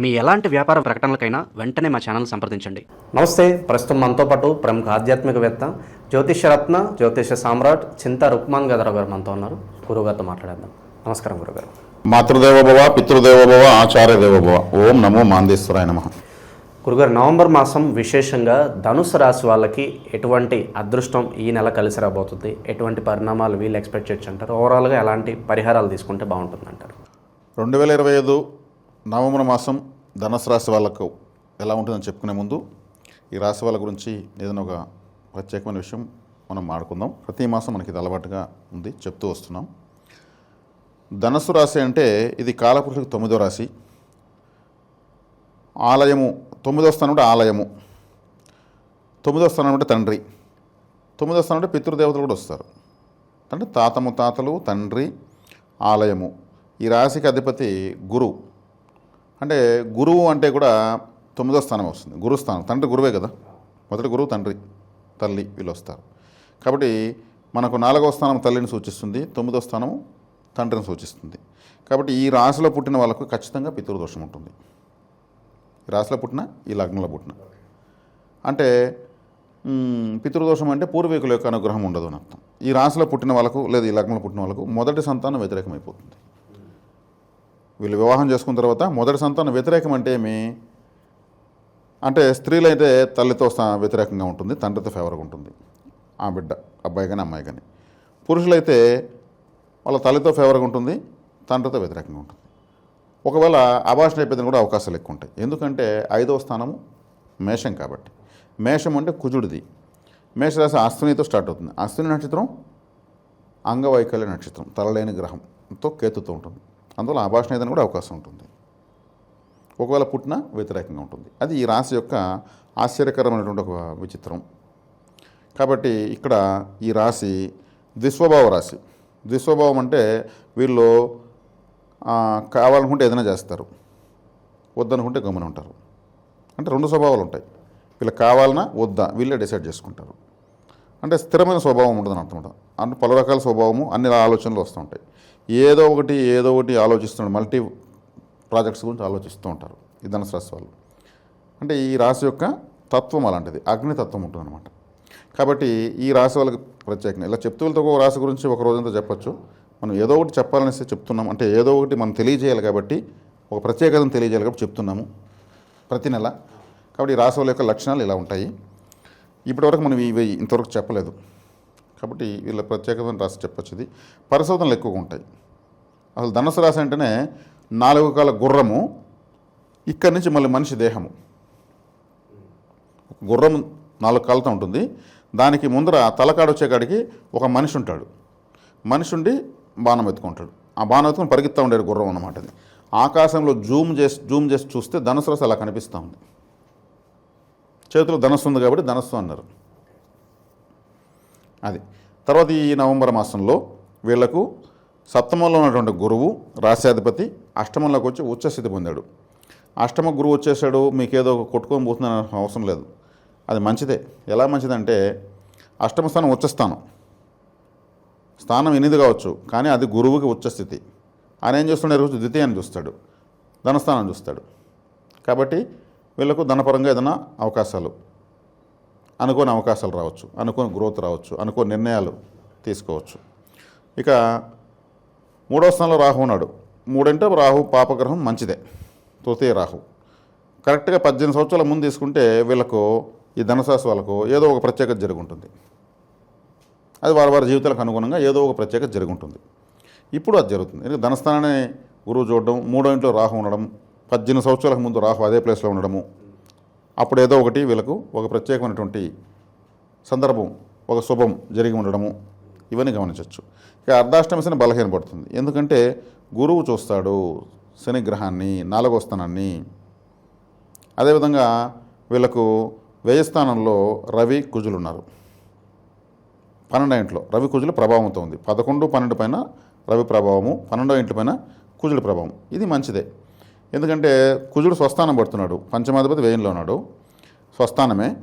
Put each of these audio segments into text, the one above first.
మీ ఎలాంటి వ్యాపార ప్రకటనలకైనా వెంటనే మా ఛానల్ సంప్రదించండి. నమస్తే ప్రస్తుతం మనతో పాటు ప్రముఖ ఆధ్యాత్మికవేత్త జ్యోతిషరత్న జ్యోతిష సామ్రాట్ చింతా రుక్మాన్ గదరావు గారు మనతో ఉన్నారు. గురువుగారితో మాట్లాడేద్దాం. నమస్కారం గురుగారు మాతృదేవోభవ పితృదేవోభవ ఆచార్యదేవోభవ. ఓం నమో మాందేశ్వరాయ నమ. గురుగారు నవంబర్ మాసం విశేషంగా ధనుసు రాశి వాళ్ళకి ఎటువంటి అదృష్టం ఈ నెల కలిసి రాబోతుంది? ఎటువంటి పరిణామాలు వీళ్ళు ఎక్స్పెక్ట్ చేయొచ్చు అంటారు? ఓవరాల్గా ఎలాంటి పరిహారాలు తీసుకుంటే బాగుంటుంది అంటారు రెండు వేల ఇరవై ఐదు నవంబర్ మాసం ధనస్సు రాశి వాళ్ళకు ఎలా ఉంటుందని చెప్పుకునే ముందు ఈ రాశి వాళ్ళ గురించి ఏదైనా ఒక ప్రత్యేకమైన విషయం మనం మాడుకుందాం ప్రతి మాసం మనకి ఇది అలవాటుగా ఉంది చెప్తూ వస్తున్నాం. ధనస్సు రాశి అంటే ఇది కాలపురుషులకు తొమ్మిదో రాశి. ఆలయము తొమ్మిదో స్థానం అంటే ఆలయము. తొమ్మిదో స్థానం అంటే తండ్రి. తొమ్మిదో స్థానం అంటే పితృదేవతలు కూడా వస్తారు. అంటే తాతము తాతలు తండ్రి ఆలయము. ఈ రాశికి అధిపతి గురువు అంటే గురువు అంటే కూడా తొమ్మిదో స్థానం వస్తుంది. గురుస్థానం తండ్రి గురువే కదా. మొదటి గురువు తండ్రి తల్లి వీళ్ళు వస్తారు కాబట్టి మనకు నాలుగవ స్థానం తల్లిని సూచిస్తుంది తొమ్మిదో స్థానం తండ్రిని సూచిస్తుంది. కాబట్టి ఈ రాశిలో పుట్టిన వాళ్ళకు ఖచ్చితంగా పితృదోషం ఉంటుంది. ఈ రాశిలో పుట్టిన ఈ లగ్నంలో పుట్టిన. అంటే పితృదోషం అంటే పూర్వీకుల యొక్క అనుగ్రహం ఉండదు అని అర్థం. ఈ రాశిలో పుట్టిన వాళ్ళకు లేదా ఈ లగ్నంలో పుట్టిన వాళ్ళకు మొదటి సంతానం వ్యతిరేకమైపోతుంది. వీళ్ళు వివాహం చేసుకున్న తర్వాత మొదటి సంతానం వ్యతిరేకం అంటే ఏమి? అంటే స్త్రీలైతే తల్లితో వ్యతిరేకంగా ఉంటుంది తండ్రితో ఫేవర్గా ఉంటుంది. ఆ బిడ్డ అబ్బాయి కానీ అమ్మాయి కానీ పురుషులైతే వాళ్ళ తల్లితో ఫేవర్గా ఉంటుంది తండ్రితో వ్యతిరేకంగా ఉంటుంది. ఒకవేళ అభాషణ అయిపోయిన కూడా అవకాశాలు ఎక్కువ ఉంటాయి. ఎందుకంటే ఐదవ స్థానము మేషం కాబట్టి. మేషం అంటే కుజుడిది. మేషరాశి అశ్వినితో స్టార్ట్ అవుతుంది. అశ్విని నక్షత్రం అంగవైకల్య నక్షత్రం తలలేని గ్రహంతో కేతుతో ఉంటుంది. అందువల్ల ఆభాషణ ఏదైనా కూడా అవకాశం ఉంటుంది. ఒకవేళ పుట్టిన వ్యతిరేకంగా ఉంటుంది. అది ఈ రాశి యొక్క ఆశ్చర్యకరమైనటువంటి ఒక విచిత్రం. కాబట్టి ఇక్కడ ఈ రాశి ద్విస్వభావ రాశి. ద్విస్వభావం అంటే వీళ్ళు కావాలనుకుంటే ఏదైనా చేస్తారు. వద్దనుకుంటే గమని ఉంటారు. అంటే రెండు స్వభావాలు ఉంటాయి. వీళ్ళకి కావాలన్నా వద్దా వీళ్ళే డిసైడ్ చేసుకుంటారు. అంటే స్థిరమైన స్వభావం ఉంటుందని అర్థం అంటే పలు రకాల స్వభావము అన్ని ఆలోచనలు వస్తూ ఉంటాయి. ఏదో ఒకటి ఏదో ఒకటి ఆలోచిస్తున్నాడు మల్టీ ప్రాజెక్ట్స్ గురించి ఆలోచిస్తూ ఉంటారు ఈ ధనుసు రాశి వాళ్ళు. అంటే ఈ రాశి యొక్క తత్వం అలాంటిది అగ్నితత్వం ఉంటుంది అనమాట కాబట్టి ఈ రాశి వాళ్ళకి ప్రత్యేకంగా ఇలా చెప్తూ వెళ్తే ఒక రాశి గురించి ఒక రోజంతా చెప్పొచ్చు. మనం ఏదో ఒకటి చెప్పాలనేసి చెప్తున్నాం అంటే ఏదో ఒకటి మనం తెలియజేయాలి కాబట్టి ఒక ప్రత్యేకతను తెలియజేయాలి కాబట్టి చెప్తున్నాము ప్రతి నెల. కాబట్టి ఈ రాశి వాళ్ళ యొక్క లక్షణాలు ఇలా ఉంటాయి. ఇప్పటివరకు మనం ఇవి ఇంతవరకు చెప్పలేదు. కాబట్టి వీళ్ళ ప్రత్యేకతను రాసి చెప్పొచ్చు ఇది పరిశోధనలు ఎక్కువగా ఉంటాయి. అసలు ధనుసు రాశి అంటేనే నాలుగు కాల గుర్రము ఇక్కడి నుంచి మళ్ళీ మనిషి దేహము. గుర్రం నాలుగు కాళ్ళతో ఉంటుంది. దానికి ముందర తలకాడు వచ్చేకాడికి ఒక మనిషి ఉంటాడు. మనిషి ఉండి బాణం ఎత్తుకుంటాడు. ఆ బాణం ఎత్తుకుని పరిగెత్తా ఉండేది గుర్రం అన్నమాట అది. ఆకాశంలో జూమ్ చేసి జూమ్ చేసి చూస్తే ధనుసు రాశి అలా కనిపిస్తూ ఉంది. చేతిలో ధనస్సు ఉంది కాబట్టి ధనస్సు అన్నారు. అది. తర్వాత ఈ నవంబర్ మాసంలో వీళ్ళకు సప్తమంలో ఉన్నటువంటి గురువు రాశ్యాధిపతి అష్టమంలోకి వచ్చి ఉచ్చస్థితి పొందాడు. అష్టమ గురువు వచ్చేసాడు మీకేదో కొట్టుకొని పోతుందని అవసరం లేదు. అది మంచిదే. ఎలా మంచిదంటే అష్టమ స్థానం ఉచ్చస్థానం. స్థానం ఎనిమిది కావచ్చు కానీ అది గురువుకి ఉచ్చస్థితి. ఆయన ఏం చేస్తున్నాడు? రోజు ద్వితీయాన్ని చూస్తాడు. ధనస్థానం చూస్తాడు. కాబట్టి వీళ్ళకు ధనపరంగా ఏదైనా అవకాశాలు. అనుకోని అవకాశాలు రావచ్చు అనుకోని గ్రోత్ రావచ్చు అనుకోని నిర్ణయాలు తీసుకోవచ్చు. ఇక మూడో స్థానంలో రాహు ఉన్నాడు. మూడంటే రాహు పాపగ్రహం మంచిదే తృతీయ రాహు. కరెక్ట్గా పద్దెనిమిది సంవత్సరాల ముందు తీసుకుంటే వీళ్ళకు ఈ ధనశాస్త్ర వాళ్ళకు ఏదో ఒక ప్రత్యేకత జరుగుంటుంది. అది వారి వారి జీవితాలకు అనుగుణంగా ఏదో ఒక ప్రత్యేకత జరుగుంటుంది. ఇప్పుడు అది జరుగుతుంది. ఎందుకంటే ధనస్థానాన్ని గురువు చూడడం మూడో ఇంట్లో రాహు ఉండడం పద్దెనిమిది సంవత్సరాలకు ముందు రాహు అదే ప్లేస్లో ఉండడము అప్పుడు ఏదో ఒకటి వీళ్ళకు ఒక ప్రత్యేకమైనటువంటి సందర్భం ఒక శుభం జరిగి ఉండడము. ఇవన్నీ గమనించవచ్చు. ఇక అర్ధాష్టమి శని బలహీనపడుతుంది ఎందుకంటే గురువు చూస్తాడు శని గ్రహాన్ని నాలుగో స్థానాన్ని. అదేవిధంగా వీళ్ళకు వ్యయస్థానంలో రవి కుజులు ఉన్నారు పన్నెండో ఇంట్లో రవి కుజుల ప్రభావంతో ఉంది. పదకొండు పన్నెండు పైన రవి ప్రభావము పన్నెండో ఇంటి పైన కుజుల ప్రభావం. ఇది మంచిదే. ఎందుకంటే కుజుడు స్వస్థానం పడుతున్నాడు. పంచమాధిపతి వేయంలో ఉన్నాడు. స్వస్థానమే.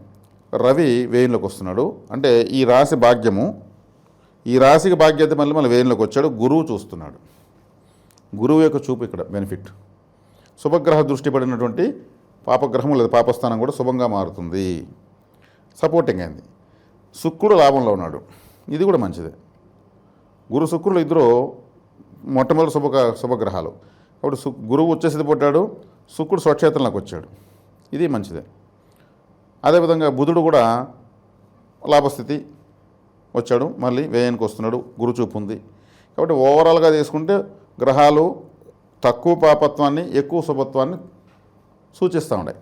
రవి వేయంలోకి వస్తున్నాడు. అంటే ఈ రాశి భాగ్యము ఈ రాశికి భాగ్యత మళ్ళీ మళ్ళీ వేయంలోకి వచ్చాడు. గురువు చూస్తున్నాడు. గురువు యొక్క చూపు ఇక్కడ బెనిఫిట్ శుభగ్రహ దృష్టి పడినటువంటి పాపగ్రహం లేదా పాపస్థానం కూడా శుభంగా మారుతుంది. సపోర్టింగ్ అయింది. శుక్రుడు లాభంలో ఉన్నాడు. ఇది కూడా మంచిదే. గురు శుక్రులు ఇద్దరు మొట్టమొదటి శుభ శుభగ్రహాలు. కాబట్టి సు గురువు వచ్చేసి పుట్టాడు శుక్రుడు స్వక్షేత్రంలోకి వచ్చాడు. ఇది మంచిదే. అదేవిధంగా బుధుడు కూడా లాభస్థితి వచ్చాడు మళ్ళీ వ్యయానికి వస్తున్నాడు గురుచూపు ఉంది. కాబట్టి ఓవరాల్గా తీసుకుంటే గ్రహాలు తక్కువ పాపత్వాన్ని ఎక్కువ శుభత్వాన్ని సూచిస్తూ ఉన్నాయి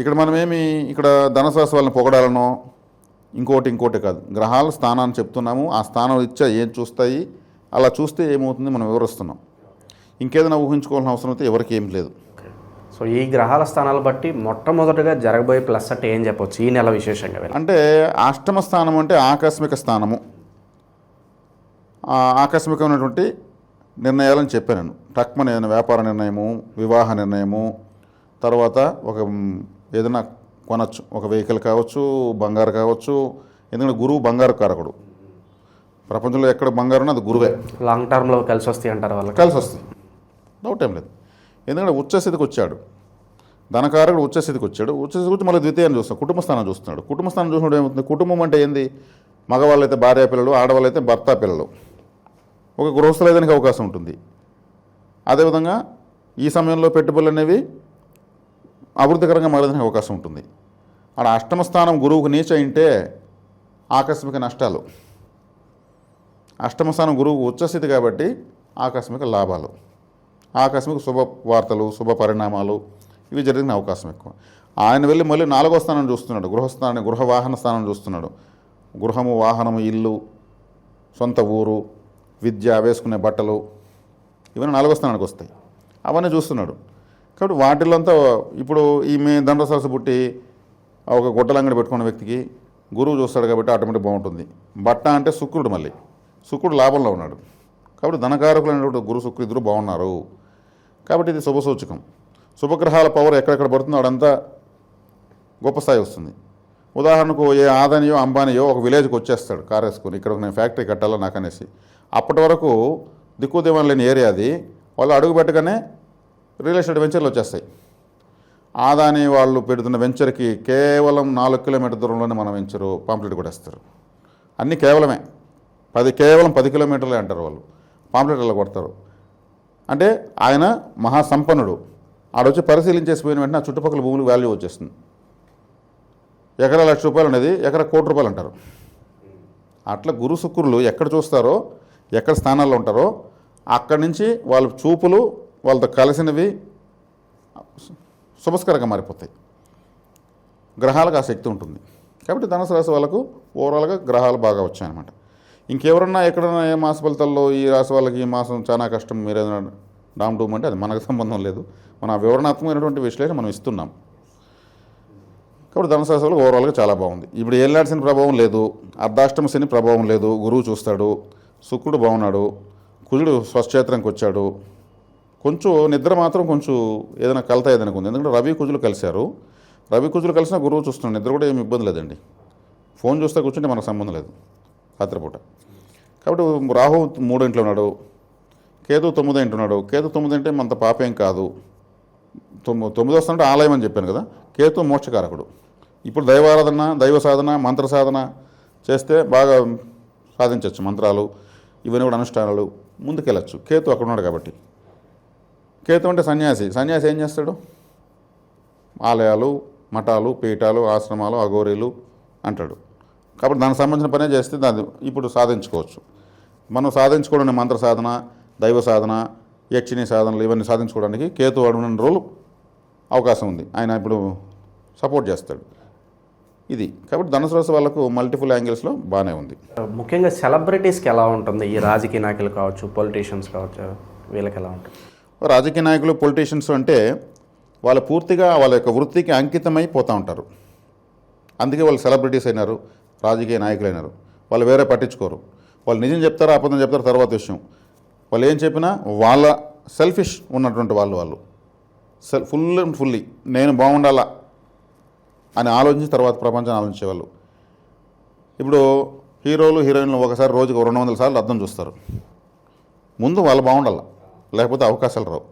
ఇక్కడ మనమేమి ఇక్కడ ధనశాస్త్ర వాళ్ళని పొగడాలనో ఇంకోటి ఇంకోటి కాదు. గ్రహాలు స్థానాన్ని చెప్తున్నాము ఆ స్థానం ఇచ్చా ఏం చూస్తాయి అలా చూస్తే ఏమవుతుంది? మనం వివరిస్తున్నాం. ఇంకేదైనా ఊహించుకోవాల్సిన అవసరం అయితే ఎవరికి ఏం లేదు. సో ఈ గ్రహాల స్థానాలు బట్టి మొట్టమొదటిగా జరగబోయే ప్లస్ అంటే ఏం చెప్పొచ్చు? ఈ నెల విశేషంగా అంటే అష్టమ స్థానం అంటే ఆకస్మిక స్థానము. ఆకస్మికమైనటువంటి నిర్ణయాలని చెప్పాను టక్మని ఏదైనా వ్యాపార నిర్ణయము వివాహ నిర్ణయము తర్వాత ఒక ఏదైనా కొనచ్చు. ఒక వెహికల్ కావచ్చు బంగారు కావచ్చు ఎందుకంటే గురువు బంగారు కారకుడు. ప్రపంచంలో ఎక్కడ బంగారు అది గురువే. లాంగ్ టర్మ్లో కలిసి వస్తాయి అంటారు వాళ్ళకి. కలిసి వస్తుంది డౌట్ ఏం లేదు. ఎందుకంటే ఉచ్చస్థితికి వచ్చాడు. ధనకారకుడు ఉచ్చస్థితికి వచ్చాడు. ఉచ్చస్థితికి వచ్చి మళ్ళీ ద్వితీయాన్ని చూస్తాడు. కుటుంబ స్థానం చూస్తున్నాడు. కుటుంబ స్థానం చూసినప్పుడు ఏమవుతుంది? కుటుంబం అంటే ఏంది? మగవాళ్ళైతే భార్య పిల్లలు ఆడవాళ్ళైతే భర్త పిల్లలు. ఒక గృహస్థులు ఏదానికి అవకాశం ఉంటుంది. అదేవిధంగా ఈ సమయంలో పెట్టుబడులు అనేవి అభివృద్ధికరంగా మారడానికి అవకాశం ఉంటుంది. ఆడ అష్టమ స్థానం గురువుకు నీచ అయింటే ఆకస్మిక నష్టాలు. అష్టమ స్థానం గురువు ఉచ్చస్థితి కాబట్టి ఆకస్మిక లాభాలు. ఆకస్మిక శుభ వార్తలు శుభ పరిణామాలు ఇవి జరిగిన అవకాశం ఎక్కువ. ఆయన వెళ్ళి మళ్ళీ నాలుగో స్థానం చూస్తున్నాడు. గృహస్థానాన్ని గృహ వాహన స్థానం చూస్తున్నాడు. గృహము వాహనము ఇల్లు సొంత ఊరు విద్య వేసుకునే బట్టలు ఇవన్నీ నాలుగో స్థానానికి వస్తాయి. అవన్నీ చూస్తున్నాడు. కాబట్టి వాటిల్లో అంతా ఇప్పుడు ఈమె దండసరస్సు పుట్టి ఒక గుడ్డలంగడి పెట్టుకున్న వ్యక్తికి గురువు చూస్తాడు కాబట్టి ఆటోమేటిక్ బాగుంటుంది. బట్ట అంటే శుక్రుడు మళ్ళీ. శుక్రుడు లాభంలో ఉన్నాడు. కాబట్టి ధనకారకులైనటువంటి గురు శుక్రుడు ఇద్దరు బాగున్నారు. కాబట్టి ఇది శుభ సూచకం శుభగ్రహాల పవర్ ఎక్కడెక్కడ పడుతుందో అడంతా గొప్ప స్థాయి వస్తుంది. ఉదాహరణకు ఏ ఆదానియో అంబానియో ఒక విలేజ్కి వచ్చేస్తాడు కార్ వేసుకొని. ఇక్కడ నేను ఫ్యాక్టరీ కట్టాలో నాకు అనేసి. అప్పటి వరకు దిక్కుదేవం లేని ఏరియా అది. వాళ్ళు అడుగు పెట్టగానే రియల్ ఎస్టేట్ వెంచర్లు వచ్చేస్తాయి. ఆదాని వాళ్ళు పెడుతున్న వెంచర్కి కేవలం నాలుగు కిలోమీటర్ దూరంలోనే మన వెంచరు పాంప్లెట్ కూడా వేస్తారు అన్నీ కేవలమే. పది కేవలం పది కిలోమీటర్లే అంటారు వాళ్ళు. పాంప్లెట్ అలా కొడతారు? అంటే ఆయన మహాసంపన్నుడు. ఆడొచ్చి పరిశీలించేసి పోయిన వెంటనే ఆ చుట్టుపక్కల భూములు వాల్యూ వచ్చేస్తుంది. ఎకరా లక్ష రూపాయలు అనేది ఎకరా కోటి రూపాయలు అంటారు. అట్లా గురు శుక్రులు ఎక్కడ చూస్తారో ఎక్కడ స్థానాల్లో ఉంటారో అక్కడి నుంచి వాళ్ళ చూపులు వాళ్ళతో కలిసినవి శుభస్కరంగా మారిపోతాయి. గ్రహాలకు ఆ శక్తి ఉంటుంది. కాబట్టి ధనుసు రాశి వాళ్ళకు ఓవరాల్గా గ్రహాలు బాగా వచ్చాయన్నమాట. ఇంకెవరన్నా ఎక్కడన్నా ఏ మాస ఫలితాల్లో ఈ రాశి వాళ్ళకి ఈ మాసం చాలా కష్టం మీరు ఏదైనా డామ్ డూమ్ అంటే అది మనకు సంబంధం లేదు. మన వివరణాత్మకమైనటువంటి విశ్లేషణ మనం ఇస్తున్నాం. కాబట్టి ధనశాస్త్రాలు ఓవరాల్గా చాలా బాగుంది. ఇప్పుడు ఏళ్ళనాటి శని ప్రభావం లేదు అర్ధాష్టమ శని ప్రభావం లేదు గురువు చూస్తాడు శుక్రుడు బాగున్నాడు కుజుడు స్వక్షేత్రంకి వచ్చాడు. కొంచెం నిద్ర మాత్రం కొంచెం ఏదైనా కలత ఏదైనా ఉంది. ఎందుకంటే రవి కుజులు కలిశారు. రవి కుజులు కలిసినా గురువు చూస్తున్నాడు. నిద్ర కూడా ఏమి ఇబ్బంది లేదండి. ఫోన్ చూస్తే కూర్చుంటే మనకు సంబంధం లేదు. రాత్రిపూట కాబట్టి రాహు మూడో ఇంట్లో ఉన్నాడు కేతు తొమ్మిదో ఇంట్లో ఉన్నాడు. కేతు తొమ్మిది అంటే మనంత పాపేం కాదు. తొమ్మిది తొమ్మిది వస్తుంటే ఆలయం అని చెప్పాను కదా కేతు మోక్షకారకుడు. ఇప్పుడు దైవారాధన దైవ సాధన మంత్ర సాధన చేస్తే బాగా సాధించవచ్చు మంత్రాలు ఇవన్నీ కూడా అనుష్ఠానాలు ముందుకెళ్ళచ్చు. కేతు అక్కడ ఉన్నాడు కాబట్టి. కేతు అంటే సన్యాసి. సన్యాసి ఏం చేస్తాడు? ఆలయాలు మఠాలు పీఠాలు ఆశ్రమాలు అఘోరీలు అంటాడు. కాబట్టి దానికి సంబంధించిన పనే చేస్తే దాన్ని ఇప్పుడు సాధించుకోవచ్చు. మనం సాధించుకోవడానికి మంత్ర సాధన దైవ సాధన యక్షిణి సాధనలు ఇవన్నీ సాధించుకోవడానికి కేతు అడుగున రోజులు అవకాశం ఉంది. ఆయన ఇప్పుడు సపోర్ట్ చేస్తాడు. ఇది. కాబట్టి ధనుసు రాశి వాళ్ళకు మల్టిపుల్ యాంగిల్స్లో బాగానే ఉంది. ముఖ్యంగా సెలబ్రిటీస్కి ఎలా ఉంటుంది? ఈ రాజకీయ నాయకులు కావచ్చు పొలిటీషియన్స్ కావచ్చు వీళ్ళకి ఎలా ఉంటుంది? రాజకీయ నాయకులు పొలిటీషియన్స్ అంటే వాళ్ళు పూర్తిగా వాళ్ళ యొక్క వృత్తికి అంకితమై పోతూ ఉంటారు. అందుకే వాళ్ళు సెలబ్రిటీస్ అయినారు. రాజకీయ నాయకులైనారు. వాళ్ళు వేరే పట్టించుకోరు. వాళ్ళు నిజం చెప్తారా అబద్ధం చెప్తారు తర్వాత విషయం. వాళ్ళు ఏం చెప్పినా వాళ్ళ సెల్ఫిష్ ఉన్నటువంటి వాళ్ళు వాళ్ళు. సెల్ ఫుల్ అండ్ ఫుల్లీ నేను బాగుండాలా అని ఆలోచించి తర్వాత ప్రపంచాన్ని ఆలోచించేవాళ్ళు. ఇప్పుడు హీరోలు హీరోయిన్లు ఒకసారి రోజుకు రెండు వందల సార్లు అర్థం చూస్తారు. ముందు వాళ్ళు బాగుండాల లేకపోతే అవకాశాలు రావు.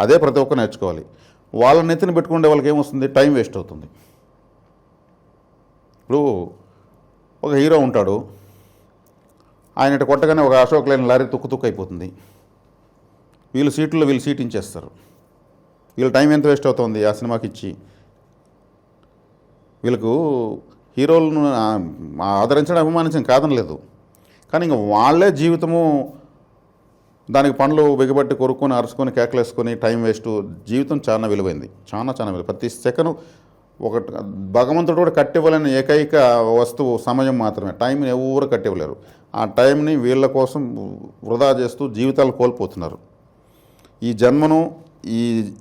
అదే ప్రతి ఒక్కరు నేర్చుకోవాలి. వాళ్ళ నెత్తిని పెట్టుకుంటే వాళ్ళకి ఏమొస్తుంది టైం వేస్ట్ అవుతుంది. ఇప్పుడు ఒక హీరో ఉంటాడు. ఆయన ఇటు కొట్టగానే ఒక అశోక్ లైన్ లారీ తుక్కు తుక్కు అయిపోతుంది. వీళ్ళు సీట్లో వీళ్ళు సీట్ ఇచ్చేస్తారు వీళ్ళ టైం ఎంత వేస్ట్ అవుతుంది ఆ సినిమాకి ఇచ్చి. వీళ్ళకు హీరోలను ఆదరించడం అభిమానించడం కాదని లేదు. కానీ ఇంక వాళ్ళే జీవితము దానికి పనులు బిగబట్టి కొరుక్కొని అరుచుకొని కేకలేసుకొని టైం వేస్ట్ జీవితం చాలా విలువైంది. చాలా చాలా విలువ. ప్రతి సెకండ్ ఒక భగవంతుడు కూడా కట్టివ్వలేని ఏకైక వస్తువు సమయం మాత్రమే. టైంని ఎవరు కట్టివ్వలేరు. ఆ టైంని వీళ్ళ కోసం వృధా చేస్తూ జీవితాలు కోల్పోతున్నారు. ఈ జన్మను ఈ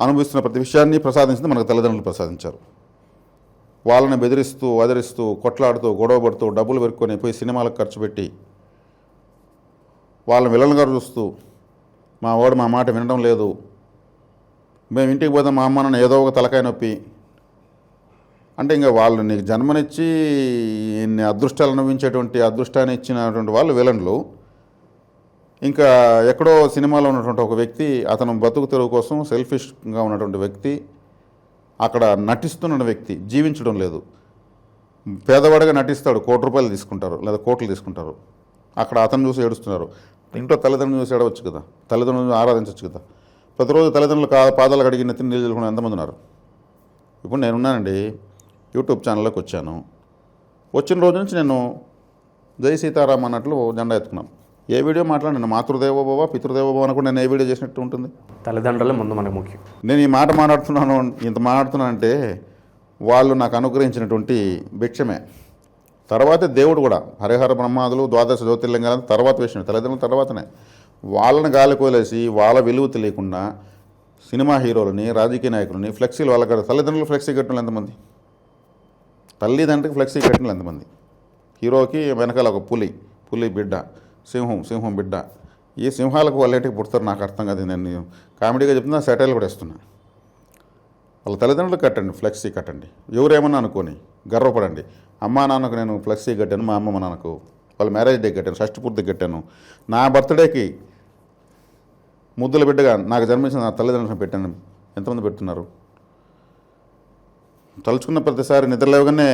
అనుభవిస్తున్న ప్రతి విషయాన్ని ప్రసాదించింది మనకు తల్లిదండ్రులు ప్రసాదించారు. వాళ్ళని బెదిరిస్తూ అదిరిస్తూ కొట్లాడుతూ గొడవపడుతూ డబ్బులు పెరుక్కొని పోయి సినిమాలకు ఖర్చు పెట్టి వాళ్ళని విలన్గా చూస్తూ మా వాడు మా మాట వినడం లేదు మేము ఇంటికి పోతే మా అమ్మ ఏదో ఒక తలకాయ నొప్పి. అంటే ఇంకా వాళ్ళు నీకు జన్మనిచ్చి ఇన్ని అదృష్టాలు అనుభవించేటువంటి అదృష్టాన్ని ఇచ్చినటువంటి వాళ్ళు విలన్లు. ఇంకా ఎక్కడో సినిమాలో ఉన్నటువంటి ఒక వ్యక్తి అతను బతుకు తెరువు కోసం సెల్ఫిష్గా ఉన్నటువంటి వ్యక్తి అక్కడ నటిస్తున్న వ్యక్తి జీవించడం లేదు. పేదవాడిగా నటిస్తాడు కోటి రూపాయలు తీసుకుంటారు లేదా కోట్లు తీసుకుంటారు. అక్కడ అతను చూసి ఏడుస్తున్నారు. ఇంట్లో తల్లిదండ్రులు చూసి ఏడవచ్చు కదా తల్లిదండ్రులను ఆరాధించవచ్చు కదా. ప్రతిరోజు తల్లిదండ్రులు కా పాదాలు కడిగి నెత్తిని నీళ్ళు చల్లుకునే ఎంతమంది ఉన్నారు? ఇప్పుడు నేనున్నానండి యూట్యూబ్ ఛానల్లోకి వచ్చాను. వచ్చిన రోజు నుంచి నేను జై సీతారాం అన్నట్లు జెండా ఎత్తుకున్నాం. ఏ వీడియో మాట్లాడిన మాతృదేవోభవ పితృదేవోభవ అని కూడా నేను ఏ వీడియో చేసినట్టు ఉంటుంది? తల్లిదండ్రులే ముందు మనకు ముఖ్యం. నేను ఈ మాట మాట్లాడుతున్నాను ఇంత మాట్లాడుతున్నానంటే వాళ్ళు నాకు అనుగ్రహించినటువంటి భిక్షమే. తర్వాతే దేవుడు కూడా హరిహర బ్రహ్మాదులు ద్వాదశ జ్యోతిర్లింగాలు తర్వాత విషయం తల్లిదండ్రుల తర్వాతనే. వాళ్ళని గాలి కోలేసి వాళ్ళ విలువ తెలియకుండా సినిమా హీరోలని రాజకీయ నాయకులని ఫ్లెక్సీలు వాళ్ళ తల్లిదండ్రులు ఫ్లెక్సీ కట్టిన ఎంతమంది? తల్లిదండ్రులకు ఫ్లెక్సీ కట్టిన ఎంతమంది? హీరోకి వెనకాల ఒక పులి పులి బిడ్డ సింహం సింహం బిడ్డ. ఈ సింహాలకు వాళ్ళేటికి పుడతారు నాకు అర్థం కాదు నేను కామెడీగా చెప్తున్నా సెటైల్ కూడా ఇస్తున్నా వాళ్ళ తల్లిదండ్రులు కట్టండి ఫ్లెక్సీ కట్టండి. ఎవరేమన్నా అనుకోని గర్వపడండి. అమ్మా నాన్నకు నేను ఫ్లెక్సీ కట్టాను మా అమ్మ నాన్నకు. వాళ్ళ మ్యారేజ్ డే కట్టాను షష్టి పూర్తి కట్టాను. నా బర్త్డేకి ముద్దుల బిడ్డగా నాకు జన్మించిన నా తల్లిదండ్రులను పెట్టాను. ఎంతమంది పెడుతున్నారు? తలుచుకున్న ప్రతిసారి నిద్ర లేవగానే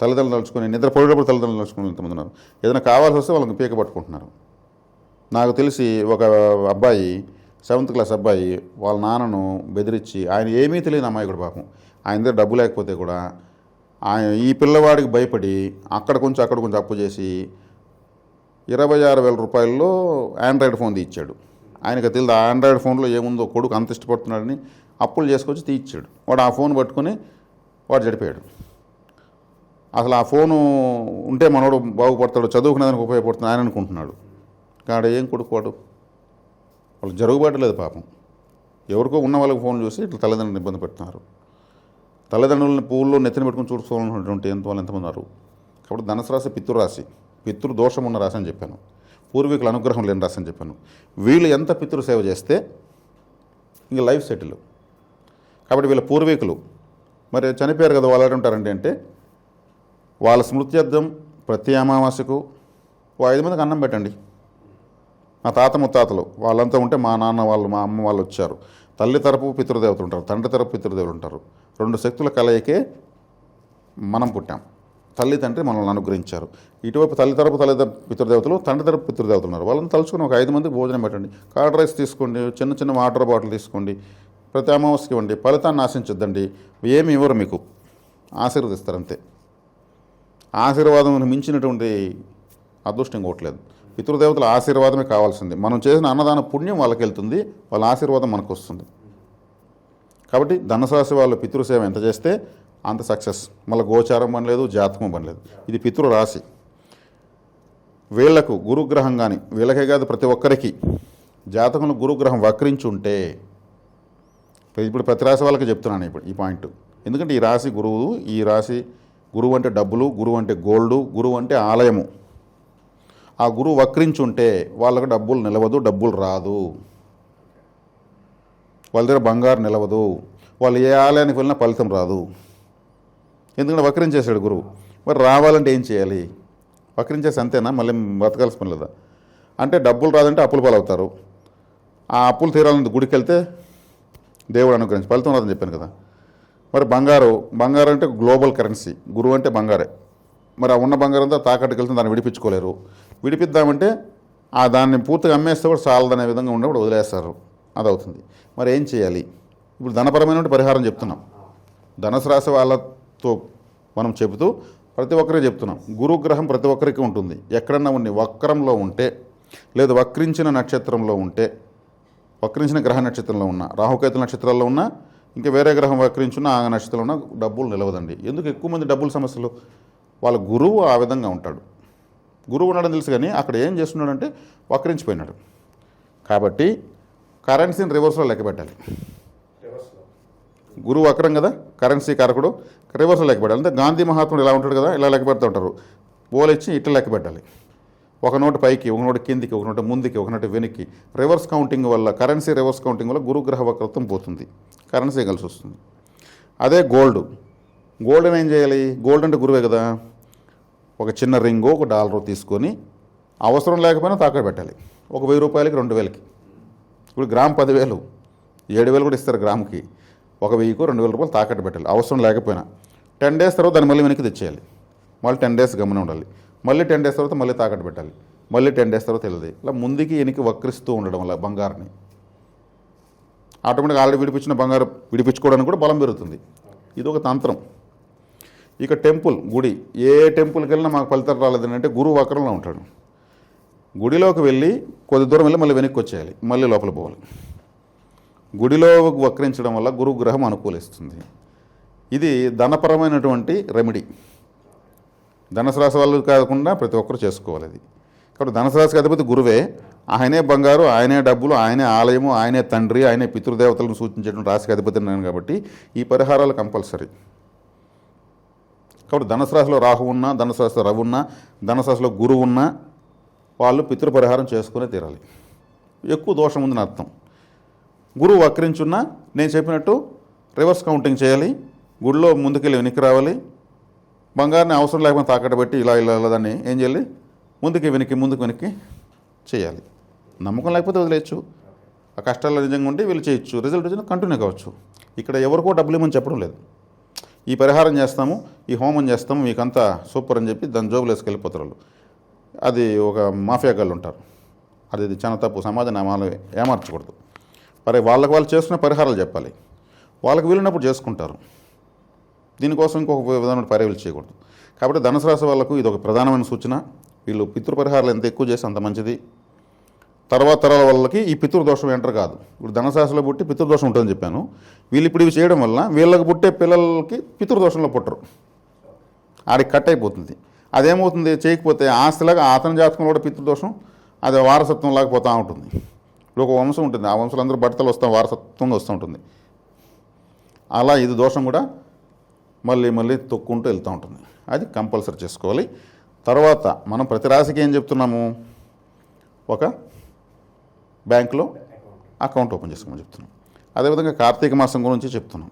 తల్లిదండ్రులు తలుచుకొని నిద్ర పోయేటప్పుడు తల్లిదండ్రులు తలుచుకుని ఎంతమంది ఉన్నారు? ఏదైనా కావాల్సి వస్తే వాళ్ళకి పీక పట్టుకుంటున్నారు. నాకు తెలిసి ఒక అబ్బాయి సెవెంత్ క్లాస్ అబ్బాయి వాళ్ళ నాన్నను బెదిరించి ఆయన ఏమీ తెలియని అమ్మాయి కూడా పాపం. ఆయన దగ్గర డబ్బు లేకపోతే కూడా ఆయన ఈ పిల్లవాడికి భయపడి అక్కడ కొంచెం అక్కడ కొంచెం అప్పు చేసి ఇరవై ఆరు వేల రూపాయల్లో ఆండ్రాయిడ్ ఫోన్ ఇచ్చాడు ఆయనకు తెలియదు ఆ ఆండ్రాయిడ్ ఫోన్లో ఏముందో కొడుకు అంత ఇష్టపడుతున్నాడని అప్పులు చేసుకొచ్చి తీయించాడు వాడు ఆ ఫోన్ పట్టుకొని వాడు చెడిపోయాడు. అసలు ఆ ఫోను ఉంటే మనోడు బాగుపడతాడు చదువుకునేదానికి ఉపయోగపడుతుంది ఆయన అనుకుంటున్నాడు. కాడ ఏం కొడుకోడు వాళ్ళు జరుగుబాటు పాపం. ఎవరికో ఉన్న వాళ్ళకి ఫోన్ చూసి ఇట్లా తల్లిదండ్రులను ఇబ్బంది పెడుతున్నారు. తల్లిదండ్రులని పువ్వుల్లో నెత్తిన పెట్టుకుని చూసుకోవాలన్నటువంటి ఎంత వాళ్ళు ఎంతమంది ఉన్నారు? కాబట్టి ధనసు రాశి పితృ రాశి పితృ దోషం ఉన్న రాశి అని చెప్పాను. పూర్వీకుల అనుగ్రహం లేని రాసని చెప్పాను. వీళ్ళు ఎంత పితృ సేవ చేస్తే ఇంక లైఫ్ సెటిల్. కాబట్టి వీళ్ళ పూర్వీకులు మరి చనిపోయారు కదా వాళ్ళు ఉంటారంటే అంటే వాళ్ళ స్మృత్యర్థం ప్రతి అమావాస్యకు ఓ ఐదు మందికి అన్నం పెట్టండి. మా తాత ముత్తాతలు వాళ్ళంతా ఉంటే మా నాన్న వాళ్ళు మా అమ్మ వాళ్ళు వచ్చారు. తల్లి తరపు పితృదేవతలు ఉంటారు తండ్రి తరపు పితృదేవులు ఉంటారు. రెండు శక్తుల కలయికే మనం పుట్టాం. తల్లి తండ్రి మనల్ని అనుగ్రహించారు. ఇటువైపు తల్లి తరపు తల్లి పితృదేవతలు తండ్రి తరపు పితృదేవతలు ఉన్నారు. వాళ్ళని తలుచుకుని ఒక ఐదు మందికి భోజనం పెట్టండి. కార్డ్ రైస్ తీసుకోండి చిన్న చిన్న వాటర్ బాటిల్ తీసుకోండి ప్రతి అమావాస్యకి ఇవ్వండి. ఫలితాన్ని ఆశించొద్దండి. ఏమి ఇవ్వరు మీకు. ఆశీర్వదిస్తారు అంతే ఆశీర్వాదం మించినటువంటి అదృష్టం కోట్లేదు పితృదేవతల ఆశీర్వాదమే కావాల్సింది. మనం చేసిన అన్నదాన పుణ్యం వాళ్ళకి వెళ్తుంది. వాళ్ళ ఆశీర్వాదం మనకు వస్తుంది. కాబట్టి ధనరాశి వాళ్ళు పితృసేవ ఎంత చేస్తే అంత సక్సెస్ మళ్ళీ గోచారం పనిలేదు జాతకం పని లేదు. ఇది పితృ రాశి. వీళ్ళకు గురుగ్రహం కానీ వీళ్ళకే కాదు ప్రతి ఒక్కరికి జాతకంలో గురుగ్రహం వక్రించి ఉంటే ఇప్పుడు ప్రతి రాశి వాళ్ళకి చెప్తున్నాను ఇప్పుడు ఈ పాయింట్. ఎందుకంటే ఈ రాశి గురువు ఈ రాశి గురువు అంటే డబ్బులు గురువు అంటే గోల్డ్ గురువు అంటే ఆలయము. ఆ గురువు వక్రించి ఉంటే వాళ్ళకు డబ్బులు నిలవదు డబ్బులు రాదు. వాళ్ళ దగ్గర బంగారు నిలవదు. వాళ్ళు ఏ ఆలయానికి వెళ్ళినా ఫలితం రాదు. ఎందుకంటే వక్రించేశాడు గురువు. మరి రావాలంటే ఏం చేయాలి? వక్రించేసి అంతేనా? మళ్ళీ బతకాల్సిన పని లేదా? అంటే డబ్బులు రాదంటే అప్పులు పాలవుతారు. ఆ అప్పులు తీరాలని గుడికి వెళ్తే దేవుడు అనుగ్రహించి ఫలితం రాదని చెప్పాను కదా. మరి బంగారు బంగారం అంటే గ్లోబల్ కరెన్సీ గురువు అంటే బంగారే. మరి ఆ ఉన్న బంగారం అంతా తాకట్టుకు వెళ్తే దాన్ని విడిపించుకోలేరు. విడిపిద్దామంటే ఆ దాన్ని పూర్తిగా అమ్మేస్తే కూడా చాలదనే విధంగా ఉన్నప్పుడు వదిలేస్తారు. అది అవుతుంది మరి ఏం చేయాలి? ఇప్పుడు ధనపరమైన పరిహారం చెప్తున్నాం. ధనుసు రాశి తో మనం చెబుతూ ప్రతి ఒక్కరికి చెప్తున్నాం. గురుగ్రహం ప్రతి ఒక్కరికి ఉంటుంది. ఎక్కడన్నా ఉండి వక్రంలో ఉంటే లేదు వక్రించిన నక్షత్రంలో ఉంటే వక్రించిన గ్రహ నక్షత్రంలో ఉన్న రాహుకేతు నక్షత్రాల్లో ఉన్న ఇంకా వేరే గ్రహం వక్రించున్న ఆ నక్షత్రంలో ఉన్న డబ్బులు నిలవదండి. ఎందుకు ఎక్కువ మంది డబ్బుల సమస్యలు? వాళ్ళ గురువు ఆ విధంగా ఉంటాడు. గురువు ఉన్నాడని తెలుసు కానీ అక్కడ ఏం చేస్తున్నాడంటే వక్రించిపోయినాడు. కాబట్టి కరెన్సీని రివర్స్లో లెక్క పెట్టాలి గురువు వక్రం కదా కరెన్సీ కారకుడు రివర్స్లో లెక్క పెట్టాలి. అంటే గాంధీ మహాత్ముడు ఇలా ఉంటాడు కదా ఇలా లెక్కపెడుతూ ఉంటారు. పోలిచ్చి ఇట్లా లెక్క పెట్టాలి. ఒక నోటు పైకి ఒక నోటు కిందికి ఒక నోటు ముందుకి ఒక నోటు వెనక్కి. రివర్స్ కౌంటింగ్ వల్ల కరెన్సీ రివర్స్ కౌంటింగ్ వల్ల గురుగ్రహ వక్రత్వం పోతుంది. కరెన్సీ కలిసి వస్తుంది. అదే గోల్డ్. గోల్డ్ని ఏం చేయాలి? గోల్డ్ అంటే గురువే కదా. ఒక చిన్న రింగు ఒక డాలర్ తీసుకొని అవసరం లేకపోయినా తాకట్టు పెట్టాలి. ఒక వెయ్యి రూపాయలకి రెండు వేలకి. ఇప్పుడు గ్రామ్ పదివేలు. ఏడు వేలు కూడా ఇస్తారు గ్రామ్కి. ఒక వెయ్యికో రెండు వేల రూపాయలు తాకట్టు పెట్టాలి. అవసరం లేకపోయినా. టెన్ డేస్ తర్వాత దాన్ని మళ్ళీ వెనక్కి తెచ్చేయాలి. మళ్ళీ టెన్ డేస్ గమనం ఉండాలి. మళ్ళీ టెన్ డేస్ తర్వాత మళ్ళీ తాకట్టు పెట్టాలి. మళ్ళీ టెన్ డేస్ తర్వాత వెళ్ళదు ఇలా ముందుకి వెనక్కి వక్రిస్తూ ఉండడం వల్ల బంగారాన్ని. ఆటోమేటిక్గా ఆల్రెడీ విడిపించిన బంగారం విడిపించుకోవడానికి కూడా బలం పెరుగుతుంది. ఇది ఒక తంత్రం. ఇక టెంపుల్ గుడి. ఏ టెంపుల్కి వెళ్ళినా మాకు ఫలితం రాలేదని అంటే గురువు వక్రంలో ఉంటాడు. గుడిలోకి వెళ్ళి కొద్ది దూరం వెళ్ళి మళ్ళీ వెనక్కి వచ్చేయాలి. మళ్ళీ లోపల పోవాలి. గుడిలో వక్రించడం వల్ల గురువు గ్రహం అనుకూలిస్తుంది. ఇది ధనపరమైనటువంటి రెమెడీ ధనసరాశి వాళ్ళు కాకుండా ప్రతి ఒక్కరు చేసుకోవాలి అది. కాబట్టి ధనసరాశికి అధిపతి గురువే. ఆయనే బంగారు ఆయనే డబ్బులు ఆయనే ఆలయము ఆయనే తండ్రి ఆయనే పితృదేవతలను సూచించేటువంటి రాశికి అధిపతి నేను కాబట్టి ఈ పరిహారాలు కంపల్సరీ. కాబట్టి ధనుసు రాశిలో రాహు ఉన్నా ధనుసు రాశిలో రవి ఉన్నా ధనుసు రాశిలో గురువు ఉన్నా వాళ్ళు పితృపరిహారం చేసుకునే తీరాలి. ఎక్కువ దోషం ఉందని అర్థం. గురువు వక్రించున్నా నేను చెప్పినట్టు రివర్స్ కౌంటింగ్ చేయాలి గుడిలో ముందుకెళ్ళి వెనక్కి రావాలి బంగారాన్ని అవసరం లేకపోతే తాకట్టు పెట్టి ఇలా ఇలా ఇలా దాన్ని ఏం చేయాలి? ముందుకి వెనక్కి ముందుకు వెనక్కి చేయాలి. నమ్మకం లేకపోతే వదిలేయచ్చు. ఆ కష్టాల్లో నిజంగా ఉంటే వీళ్ళు చేయొచ్చు. రిజల్ట్ వచ్చినా కంటిన్యూ కావచ్చు. ఇక్కడ ఎవరికో డబ్బులు ఇవ్వమని చెప్పడం లేదు. ఈ పరిహారం చేస్తాము ఈ హోమం చేస్తాము మీకంతా సూపర్ అని చెప్పి దాని జోబులు వేసుకెళ్ళిపోతారు వాళ్ళు అది ఒక మాఫియా గాళ్ళు ఉంటారు. అది ఇది చాలా తప్పు సమాజ నామాలు ఏమార్చకూడదు. మరి వాళ్ళకి వాళ్ళు చేసుకునే పరిహారాలు చెప్పాలి. వాళ్ళకి వీలున్నప్పుడు చేసుకుంటారు. దీనికోసం ఇంకొక విధమైన పర్యవేలు చేయకూడదు. కాబట్టి ధనుసు రాశి వాళ్ళకు ఇది ఒక ప్రధానమైన సూచన. వీళ్ళు పితృపరిహారాలు ఎంత ఎక్కువ చేస్తే అంత మంచిది. తర్వాత తరాల వాళ్ళకి ఈ పితృదోషం ఎంటర్ కాదు. ఇప్పుడు ధనశాసలో పుట్టి పితృదోషం ఉంటుందని చెప్పాను. వీళ్ళు ఇప్పుడు ఇవి చేయడం వల్ల వీళ్ళకి పుట్టే పిల్లలకి పితృదోషంలో పుట్టరు. ఆడికి కట్ అయిపోతుంది. అదేమవుతుంది? చేయకపోతే ఆస్తిలాగా అతని జాతకంలో కూడా పితృదోషం అది వారసత్వం లాగా పోతూ ఉంటుంది. ఒక వంశం ఉంటుంది. ఆ వంశంలో అందరూ భర్తలు వస్తాం వారసత్వంగా వస్తూ ఉంటుంది. అలా ఇది దోషం కూడా మళ్ళీ మళ్ళీ తొక్కుంటూ వెళ్తూ ఉంటుంది. అది కంపల్సరీ చేసుకోవాలి. తర్వాత మనం ప్రతి రాశికి ఏం చెప్తున్నాము? ఒక బ్యాంకులో అకౌంట్ ఓపెన్ చేసుకోమని చెప్తున్నాం. అదేవిధంగా కార్తీక మాసం గురించి చెప్తున్నాం.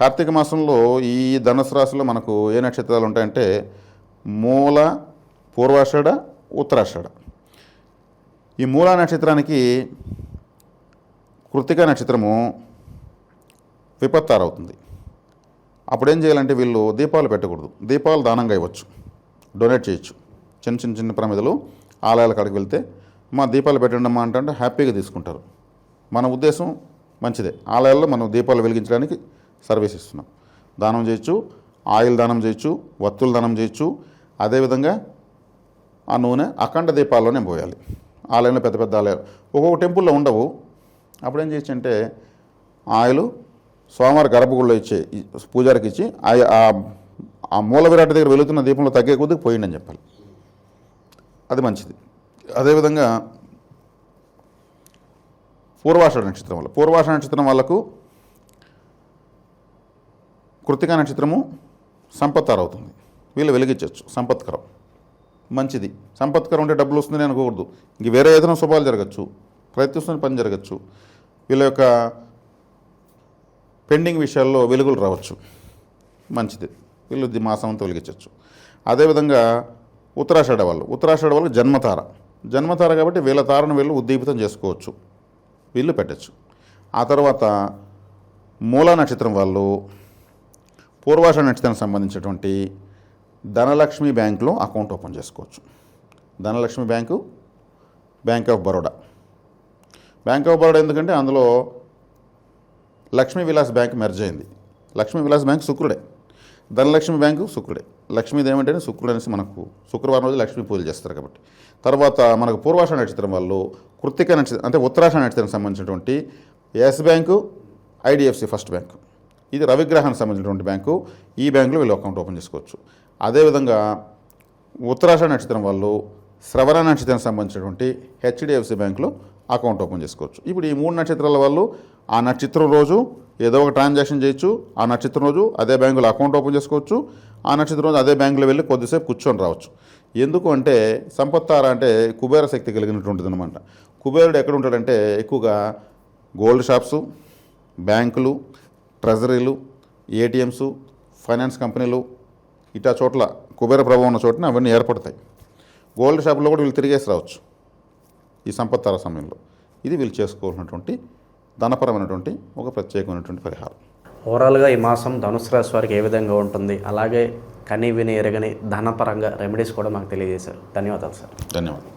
కార్తీక మాసంలో ఈ ధనుసు రాశిలో మనకు ఏ నక్షత్రాలు ఉంటాయంటే మూల పూర్వాషాఢ ఉత్తరాషాఢ. ఈ మూల నక్షత్రానికి కృతిక నక్షత్రము విపత్తారవుతుంది. అప్పుడు ఏం చేయాలంటే వీళ్ళు దీపాలు పెట్టకూడదు. దీపాలు దానంగా ఇవ్వచ్చు. డొనేట్ చేయొచ్చు. చిన్న చిన్న చిన్న ప్రమిదలు ఆలయాల కాడికి వెళ్తే మా దీపాలు పెట్టండమ్మా అంటే హ్యాపీగా తీసుకుంటారు. మన ఉద్దేశం మంచిదే. ఆలయాల్లో మనం దీపాలు వెలిగించడానికి సర్వీస్ ఇస్తున్నాం. దానం చేయొచ్చు ఆయిల్ దానం చేయొచ్చు వత్తులు దానం చేయొచ్చు. అదేవిధంగా ఆ నూనె అఖండ దీపాల్లోనే పోయాలి. ఆలయంలో పెద్ద పెద్ద ఆలయాలు. ఒక్కొక్క టెంపుల్లో ఉండవు. అప్పుడు ఏం చేసి అంటే ఆయిలు స్వామివారి గర్భగుడిలో ఇచ్చే పూజారికి ఇచ్చి ఆ- ఆ- మూల విరాట దగ్గర వెలుగుతున్న దీపంలో తగ్గే కొద్దికి పోయిండని చెప్పాలి. అది మంచిది. అదేవిధంగా పూర్వాషాఢ నక్షత్రం వల్ల పూర్వాషాఢ నక్షత్రం వాళ్ళకు కృతికా నక్షత్రము సంపత్తారు అవుతుంది వీళ్ళు వెలిగించవచ్చు సంపత్కరం. మంచిది. సంపత్కరం ఉంటే డబ్బులు వస్తుందని అనుకోకూడదు. ఇంక వేరే ఏదైనా శుభాలు జరగచ్చు. ప్రయత్నిస్తున్న పని జరగచ్చు. వీళ్ళ యొక్క పెండింగ్ విషయాల్లో వెలుగులు రావచ్చు. మంచిది. వీళ్ళు ది మాసం అంతా వెలిగించవచ్చు. అదేవిధంగా ఉత్తరాషాఢ వాళ్ళు. ఉత్తరాషాఢ వాళ్ళు జన్మతార. జన్మతార కాబట్టి వీళ్ళ తారను వీళ్ళు ఉద్దీపితం చేసుకోవచ్చు. వీళ్ళు పెట్టచ్చు. ఆ తర్వాత మూలా నక్షత్రం వాళ్ళు పూర్వాష నక్షత్రానికి సంబంధించినటువంటి ధనలక్ష్మి బ్యాంకులో అకౌంట్ ఓపెన్ చేసుకోవచ్చు. Dhanalakshmi bank bank of Baroda. Bank of Baroda ఎందుకంటే అందులో లక్ష్మీ విలాస్ బ్యాంక్ మెర్జ్ అయింది. లక్ష్మీ విలాస్ బ్యాంక్ శుక్రుడే. ధనలక్ష్మి బ్యాంకు శుక్రుడే. లక్ష్మీది ఏమంటే శుక్రుడు అనేసి మనకు శుక్రవారం రోజు లక్ష్మీ పూజలు చేస్తారు కాబట్టి. తర్వాత మనకు పూర్వాష నక్షత్రం వాళ్ళు కృత్తిక నక్షత్రం అంటే ఉత్తరాష నక్షత్రం సంబంధించినటువంటి Yes bank IDFC First bank. ఇది రవిగ్రహానికి సంబంధించినటువంటి బ్యాంకు. ఈ బ్యాంకులో వీళ్ళు అకౌంట్ ఓపెన్ చేసుకోవచ్చు. అదేవిధంగా ఉత్తరాష నక్షత్రం వాళ్ళు శ్రవణ నక్షత్రానికి సంబంధించినటువంటి హెచ్డిఎఫ్సి బ్యాంకులో అకౌంట్ ఓపెన్ చేసుకోవచ్చు. ఇప్పుడు ఈ మూడు నక్షత్రాల వాళ్ళు ఆ నక్షత్రం రోజు ఏదో ఒక ట్రాన్సాక్షన్ చేయొచ్చు ఆ నక్షత్రం రోజు అదే బ్యాంకులో అకౌంట్ ఓపెన్ చేసుకోవచ్చు ఆ నక్షత్రం రోజు అదే బ్యాంకులో వెళ్ళి కొద్దిసేపు కూర్చొని రావచ్చు. ఎందుకు అంటే సంపత్తార అంటే కుబేర శక్తి కలిగినటువంటిది అనమాట కుబేరుడు ఎక్కడ ఉంటాడంటే ఎక్కువగా గోల్డ్ షాప్సు బ్యాంకులు ట్రెజరీలు ఏటీఎంస్ ఫైనాన్స్ కంపెనీలు ఇటా చోట్ల కుబేర ప్రభావం ఉన్న చోటన అవన్నీ ఏర్పడతాయి. గోల్డ్ షాపులో కూడా వీళ్ళు తిరిగేసి రావచ్చు ఈ సంపత్తార సమయంలో. ఇది వీళ్ళు చేసుకోవాల్సినటువంటి ధనపరమైనటువంటి ఒక ప్రత్యేకమైనటువంటి పరిహారం. ఓవరాల్గా ఈ మాసం ధనుసు రాశి వారికి ఏ విధంగా ఉంటుంది? అలాగే కని విని ఎరగని ధనపరంగా రెమెడీస్ కూడా మాకు తెలియజేశారు. ధన్యవాదాలు సార్. ధన్యవాదాలు.